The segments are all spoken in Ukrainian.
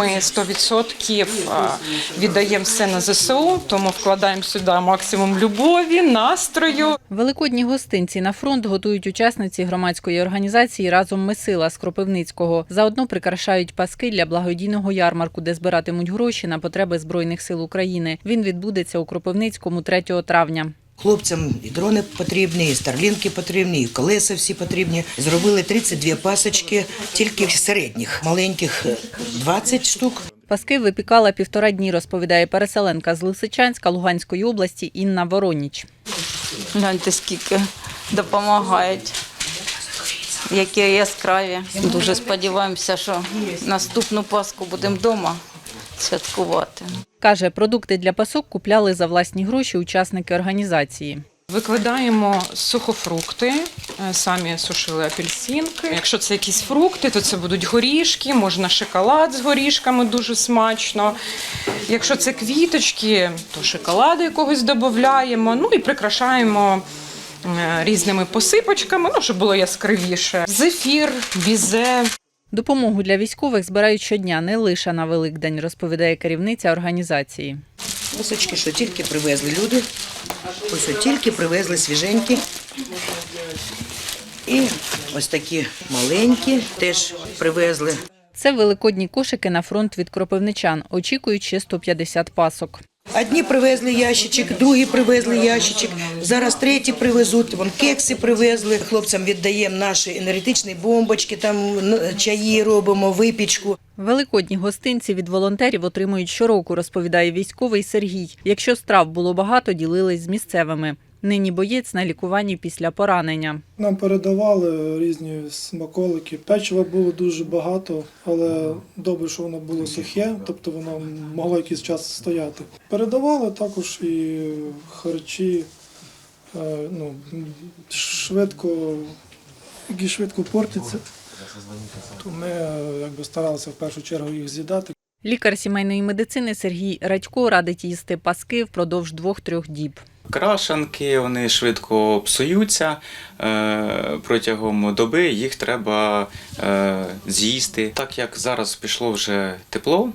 Ми 100% віддаємо все на ЗСУ, тому вкладаємо сюди максимум любові, настрою. Великодні гостинці на фронт готують учасниці громадської організації Разом ми сила з Кропивницького. Заодно прикрашають паски для благодійного ярмарку, де збиратимуть гроші на потреби збройних сил України. Він відбудеться у Кропивницькому 3 травня. Хлопцям і дрони потрібні, і старлінки потрібні, і колеса всі потрібні. Зробили 32 пасочки, тільки середніх, маленьких 20 штук. Паски випікала півтора дні, розповідає переселенка з Лисичанська Луганської області Інна Вороніч. Гляньте, скільки допомагають. Які яскраві. Дуже сподіваємося, що наступну Пасху будемо вдома святкувати. Каже, продукти для пасок купляли за власні гроші учасники організації. Викладаємо сухофрукти, е, самі сушили апельсинки. Якщо це якісь фрукти, то це будуть горішки, можна шоколад з горішками дуже смачно. Якщо це квіточки, то шоколаду якогось додаємо. Ну і прикрашаємо е, різними посипочками, ну, щоб було яскравіше. Зефір, бізе, Допомогу для військових збирають щодня, не лише на Великдень, розповідає керівниця організації. Пасочки, що тільки привезли люди. Ось от тільки привезли свіженькі. І ось такі маленькі теж привезли. Це великодні кошики на фронт від кропивничан. Очікують ще 150 пасок. Одні привезли ящичок, другі привезли ящичок. Зараз треті привезуть. Вон кекси привезли. Хлопцям віддаємо наші енергетичні бомбочки, там чаї робимо, випічку. Великодні гостинці від волонтерів отримують щороку, розповідає військовий Сергій. Якщо страв було багато, ділились з місцевими. Нині боєць на лікуванні після поранення. Нам передавали різні смаколики. Печива було дуже багато, але добре, що воно було сухе, тобто воно могло якийсь час стояти. Передавали також і харчі, е, ну, швидко, які швидко портяться. То ми е, якби старалися в першу чергу їх з'їдати. Лікар сімейної медицини Сергій Радько радить їсти паски впродовж двох-трьох діб. Крашанки вони швидко псуються е, протягом доби. Їх треба е, з'їсти. Так як зараз пішло вже тепло,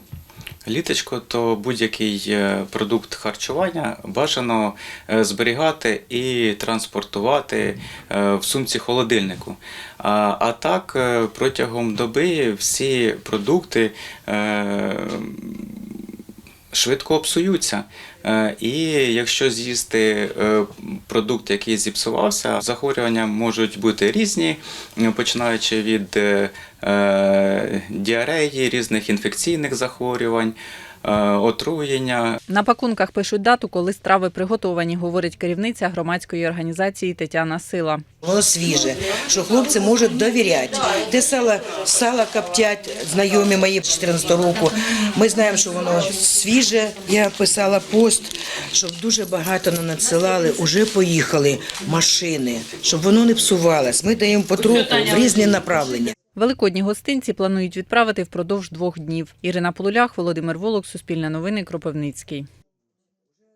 літочко, то будь-який е, продукт харчування бажано зберігати і транспортувати в сумці холодильнику. А, так протягом доби всі продукти. Швидко псуються. Е, І якщо з'їсти е, продукт, який зіпсувався, захворювання можуть бути різні, е, починаючи від діареї, різних інфекційних захворювань, отруєння, На пакунках пишуть дату, коли страви приготовані, говорить керівниця громадської організації Тетяна Сила. Воно свіже, що хлопці можуть довіряти. Те сало, сало коптять знайомі мої 14 року. Ми знаємо, що воно свіже. Я писала пост, щоб дуже багато нам надсилали. Уже поїхали машини, щоб воно не псувалось. Ми даємо потроху в різні направлення. Великодні гостинці планують відправити впродовж двох днів. Ірина Полулях, Володимир Волок, Суспільне новини, Кропивницький.